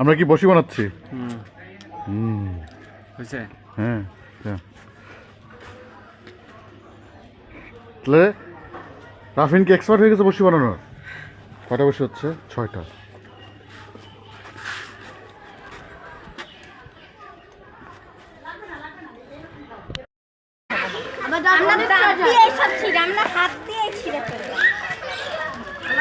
আমরা কি বসি বানাচ্ছি? হুম। হয়েছে? হ্যাঁ হ্যাঁ। তাহলে রাফিন কি এক্সপার্ট হয়ে গেছে বসি বানানোর। কটা বসে হচ্ছে? ছয়টা। আমরা হাত দিয়ে ছিঁড়ে ফেলি আমরা দাঁত দিয়ে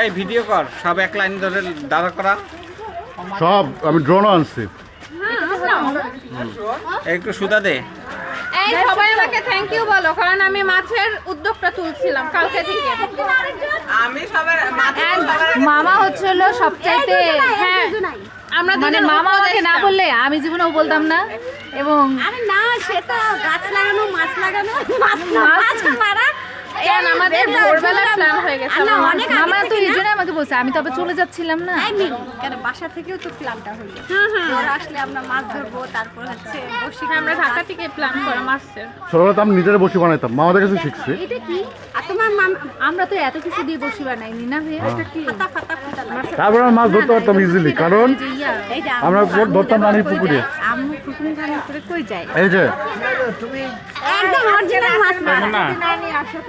এই ভিডিও কর সব এক লাইন ধরে দাঁড়া করা। সব আমি ড্রোনও আনছি। একটু সুদা দে। এই সবাই আমাকে থ্যাংক ইউ বলো কারণ আমি মাছের উদ্যোগটা তুলছিলাম কালকে থেকে। And মামা হচ্ছিল সবচাইতে হ্যাঁ আমরা মানে মামা আমাকে না বললে আমি জীবনেও বলতাম না এবং আরে না সে তো গাছ লাগানো মাছ লাগানো মাছ মাছ মারা কেন? আমাদের ভোরবেলা প্ল্যান হয়ে গেছে না, আমার। অনেক মামা আগে তো এই জন্য আমাকে বলছে আমি তবে চলে যাচ্ছিলাম না। কেন বাসা থেকেও তো প্ল্যানটা হলো। ওরা আসলে আমরা মাছ ধরবো তারপর হচ্ছে বসি হ্যাঁ, আমরা ঢাকা থেকে প্ল্যান করা মাছের ছোটবেলা তো আমি নিজেরা বসি বানাইতাম মামাদের কাছে শিখছি। এটা কি? আর তোমার মাম আমরা তো এত কিছু দিয়ে বসি বানাইনি না ভাই এটা কি? তারপর মাছ ধরতে পারতাম ইজিলি কারণ আমরা ধরতাম নানির পুকুরে। আম্মু খান করে কই যায়? এই যে। একদম অরিজিনাল মাছ মারা। না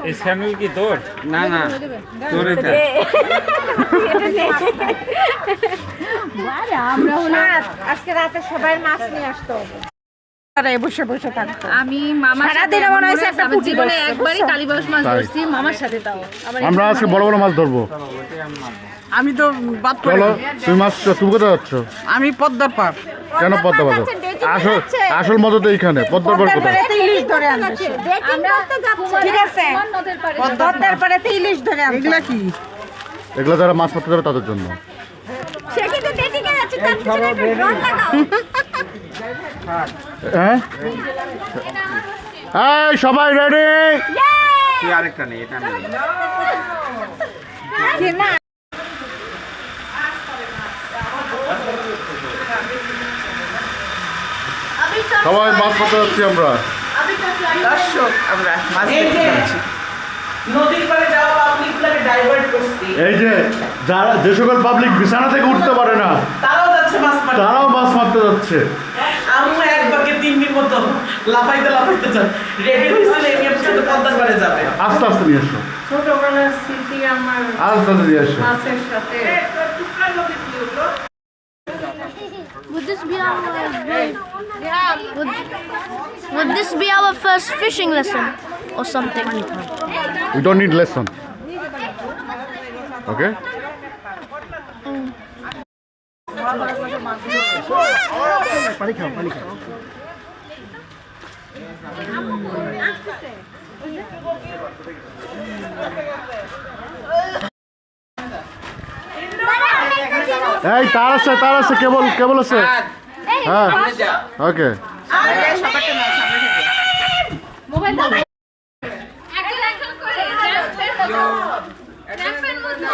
এই চ্যানেল কি তোর? না না তোর এটা আমরা হলো আজকে রাতে সবাই মাছ নিয়ে আসতো। হবে বসে বসে থাকতো। আমি মামার সারাদিন মনে হয়েছে একটা আমার পুঁটি একবারই কালীবাস মাছ ধরছি মামার সাথে তাও। আমরা আজকে বড় বড় মাছ ধরবো। আমি তো বাদ পড়ে। চলো তুমি মাছ তুমি কোথায় যাচ্ছ? আমি পদ্মার পার কেন পদ্মা বাজার আসল আসল মজা তো এইখানে পদ্মার পর কোথায়? ইলিশ ধরে আনবে আমরা তো ঠিক আছে। পাড়ে পদ্মার পারে ইলিশ ধরে আনছে। এগুলা কি? এগুলো যারা মাছ মারতে যাবে তাদের জন্য। সে কিন্তু ডেটিং যাচ্ছে তার পিছনে একটা ড্রোন লাগাও। হ্যাঁ? এই সবাই রেডি আরেকটা নেই এটা নেই সবাই মাছ মারতে যাচ্ছি আমরা। দর্শক আমরা মাছ দেখতে যাচ্ছি। নদীর পাড়ে যাওয়া পাবলিকগুলোকে ডাইভার্ট করছি। এই যে যারা যে সকল পাবলিক বিছানা থেকে উঠতে পারে না তারাও যাচ্ছে মাছ মারতে। তারাও মাছ মারতে যাচ্ছে। আম্মু এক বাকে তিন দিন মতো লাফাইতে লাফাইতে যান রেডি হয়েছিল এই নিয়ে সাথে পদ্মার পাড়ে যাবে আস্তে আস্তে নিয়ে এসো ছোটবেলার স্মৃতি আমার আস্তে আস্তে নিয়ে এসো মাছের সাথে Would this be our would, would this be our first fishing lesson or something? We don't need lesson. Okay? এই তার আছে তার আছে কেবল কেবল আছে। হ্যাঁ ওকে। মোবাইল দাও একজন একজন করে ক্যাম্পের মধ্যে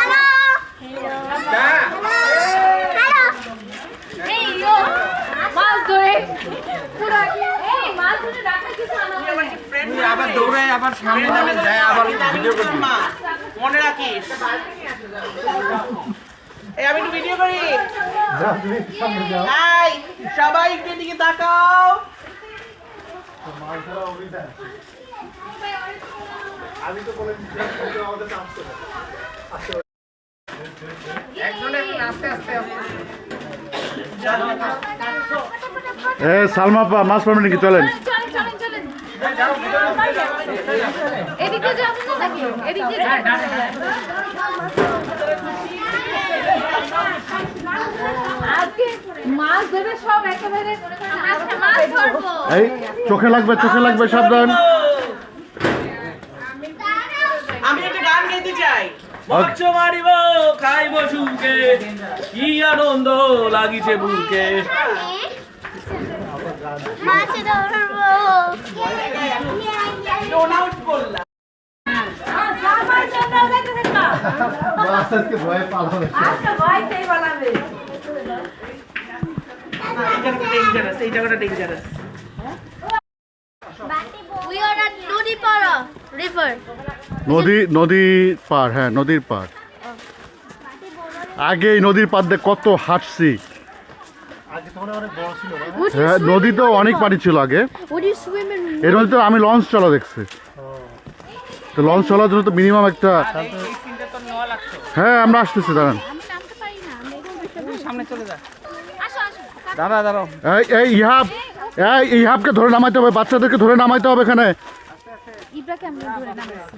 এই ইয়ো মাছ ধরে পুরো এই মাছ ধরে রাখা কিছু আনা হয় না। তুই আবার দৌড়ায় আবার সামনে যাবে যায় আবার ভিডিও করবি। মনে রাখিস। এই আমি একটু ভিডিও করি। এই সবাই একটু এদিকে তাকাও। এ সালমা পা মাছ পাবেন নাকি? চলেন। এদিকে যাবেন না নাকি? এদিকে আজকে মাছ ধরে সব একেবারে আজকে মাছ ধরবো। এই চোখে লাগবে চোখে লাগবে সাবধান। আমি একটা গান গাইতে চাই। মারিব খাইব সুখে। কি আনন্দ লাগিছে বুকে। মাছ ধরবো আউট করলাম আজকে ভয়ে পালাবে River. নদী নদী পার হ্যাঁ নদীর পার আগে নদীর পার দিয়ে কত হাঁটছি Would you, হ্যাঁ নদীতেও অনেক পানি ছিল আগে। এর মধ্যে তো আমি লঞ্চ চলা দেখছি। তো লঞ্চ চলার জন্য তো মিনিমাম একটা তো লাগতো। হ্যাঁ আমরা আসতেছি দাঁড়ান। সামনে চলে যা। দাঁড়া দাঁড়াও। এই এই ইহাব এই ইহাবকে ধরে নামাইতে হবে বাচ্চাদেরকে ধরে নামাইতে হবে এখানে ইব্রাকে আমরা ধরে নামাইছি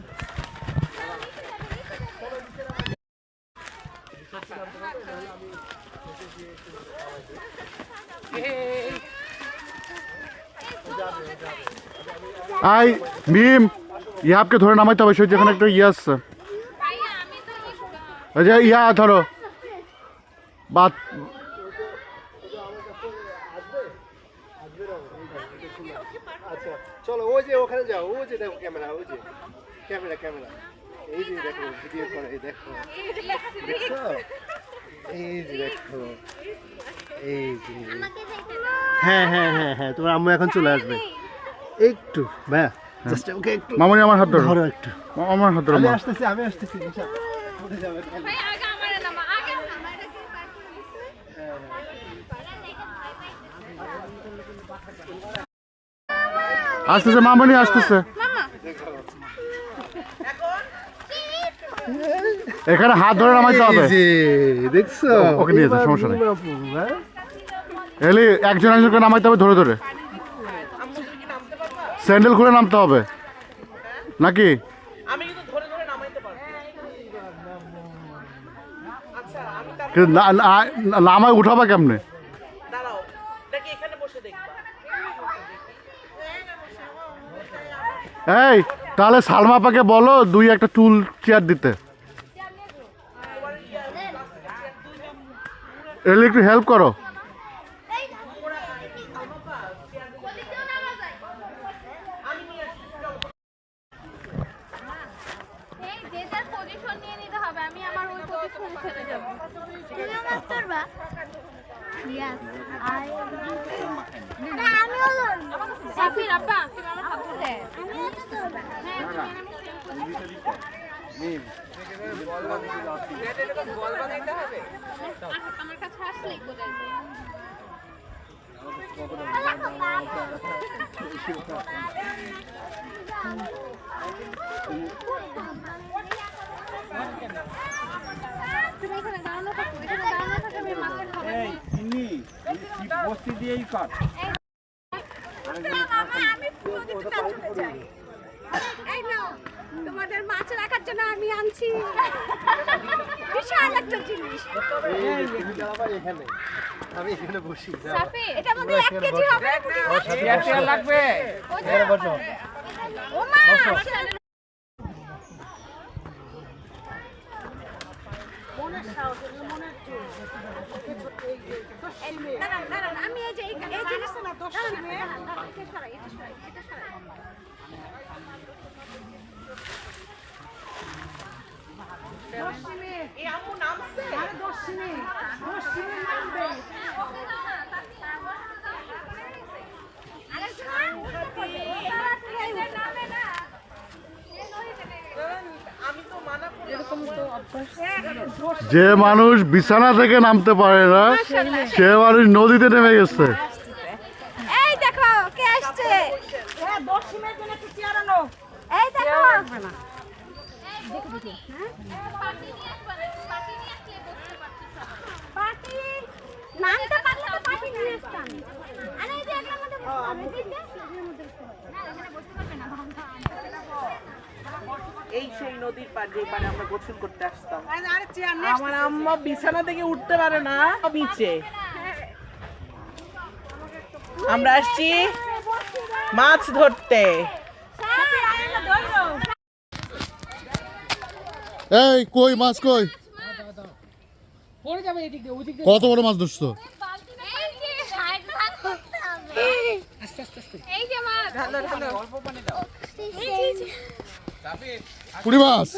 আই মিম ইহাবকে ধরে নামাইতে হবে সেই যেখানে একটা ইয়ে আসছে যে ইয়া ধরো। বাত চলো ওই যে ওখানে যাও ওই যে দেখো ক্যামেরা ওই যে ক্যামেরা ক্যামেরা। এই যে দেখো ভিডিও করে এই দেখো। এই যে দেখো। এই হ্যাঁ হ্যাঁ হ্যাঁ হ্যাঁ তোমার আম্মু এখন চলে আসবে। একটু ভাইয়া জাস্ট ওকে একটু মামনি আমার হাত ধরো। একটু। আমার হাত ধরো আমি আসতেছি আমি আসতেছি নিশা উঠে যাবে আসতেছে মামনি আসতেছে। এখানে হাত ধরে নামাইতে হবে। দেখছ? ওকে নিয়ে যাও, সমস্যা নেই। হ্যাঁ? এলি একজন একজনকে নামাইতে হবে ধরে ধরে। স্যান্ডেল খুলে নামতে হবে। নাকি? আমি কিন্তু ধরে ধরে নামাইতে পারব। আচ্ছা নামায় উঠাবা কেমনে? দাঁড়াও দেখি এখানে বসে দেখবা এই তাহলে সালমা পাকে বলো দুই একটা টুল চেয়ার দিতে। এলে একটু হেল্প করো। এই তুমি এখানে দাঁড়ানো থাকো এখানে দাঁড়ানো থাকো আমি মাছের খাবার এই চিনি বস্তি দিয়েই কর এই নাও তোমাদের মাছ রাখার জন্য আমি আনছি। বিশাল একটা জিনিস। আমি এখানে বসি এটা মধ্যে এক কেজি হবে। লাগবে? এখানে বসো। ও মা দাঁড়ান, দাঁড়ান, আমি এই যে এই এই জিনিসটা না দশ এটা সরাই, এটা সরাই, এটা সরাই। এই আম্মু নামছে আমি তো মানা করলাম যে মানুষ বিছানা থেকে নামতে পারে না সে মানুষ নদীতে নেমে গেছে এই দেখো কে আসছে এই দেখো পাটি নামতে পারলে তো পাটি নিয়ে আসতাম আরে এই যে একটার মধ্যে বসতে হবে, এই যে, এর মধ্যে বসতে হবে। না, এখানে বসতে পারবে না, এই সেই নদীর পাড় যে পাড়ে আমরা গোসল করতে আসতাম। আমার আম্মা বিছানা থেকে উঠতে পারে না আমরা আসছি মাছ ধরতে। এই কই মাছ কই? কত বড় মাছ ধরছো? এই যে মাছ অল্প পানি দাও পুরি মাছ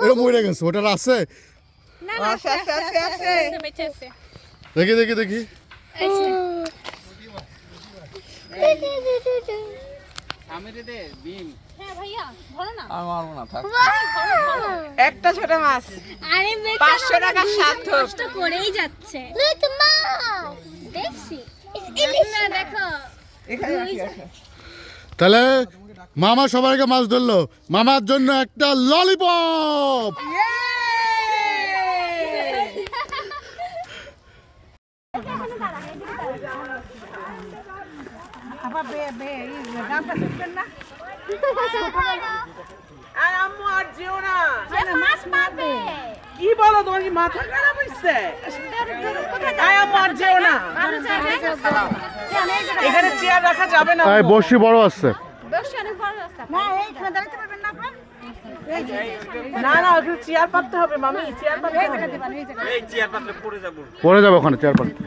ওটা মরে গেছে ওটা আছে। দেখি দেখি দেখি। একটা ছোট মাছ। আরে পাঁচশো কষ্ট করেই যাচ্ছে। দেখছি। দেখো। আছে তাহলে মামা সবাইকে মাছ ধরলো। মামার জন্য একটা ললিপপ! আর আম্মু আর যেও না। মাছ পাবে। কি বলো তোমার কি মাথা খারাপ হচ্ছে আয় আম্মু আর যেও না। এখানে চেয়ার রাখা যাবে না তাই বসি বড় আছে। না না ওখানে চেয়ার পাততে হবে মামি চেয়ার পাততে হবে। এই পড়ে যাব। ওখানে চেয়ার পাল্টে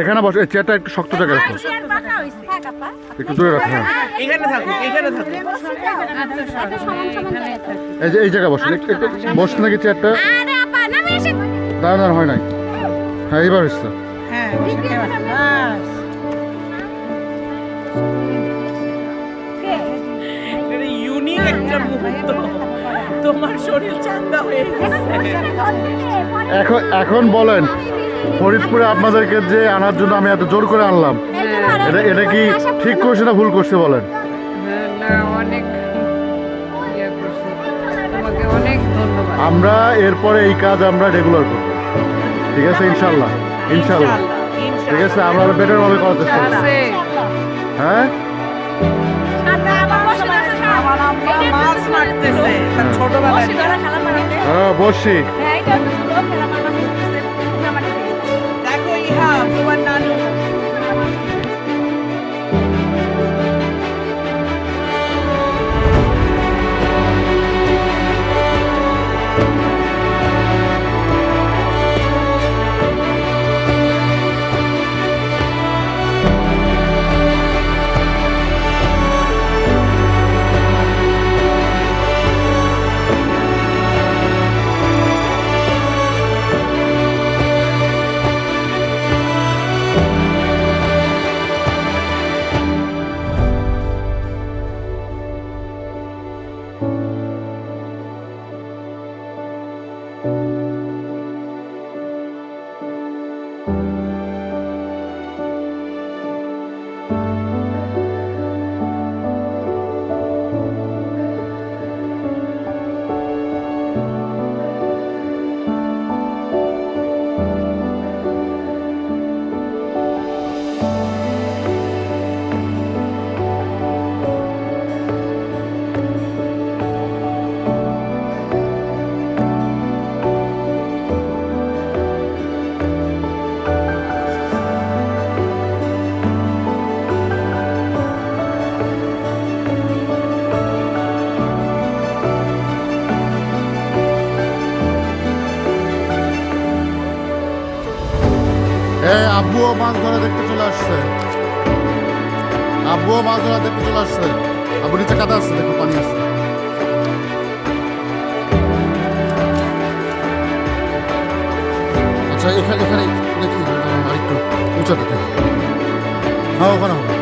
এখানে বসে এই চেয়ারটা একটু শক্ত জায়গায় রাখো একটু দূরে রাখো হ্যাঁ। এখানে থাকুক এখানে থাকুক এই যে এই জায়গায় বসুন একটু একটু নাকি চেয়ারটা আরে আপা নামে এসে দাঁড়ান দাঁড়ান হয় নাই। হ্যাঁ এইবার হচ্ছে হ্যাঁ ইউনিক একটা মুহূর্ত। তোমার শরীর হয়ে এখন এখন বলেন। ফরিদপুরে আপনাদেরকে যে আনার জন্য আমি এত জোর করে আনলাম, এটা এটা কি ঠিক করছে না ভুল করছে বলেন? আমরা এরপরে এই কাজ আমরা রেগুলার করব। ঠিক আছে ইনশাল্লাহ ইনশাল্লাহ ঠিক আছে, আমরা বেটার ভাবে করার চেষ্টা হ্যাঁ? মাছ মারতেছে হ্যাঁ আব্বুও মাছ ধরা দেখতে চলে আসছে। আব্বুও মাছ ধরা দেখতে চলে আসছে। আব্বু নিচে কাদা আসছে দেখো, পানি আসছে আচ্ছা এখানে এখানে নাকি আরেকটু উঁচাতে হ্যাঁ ওখানে হবে।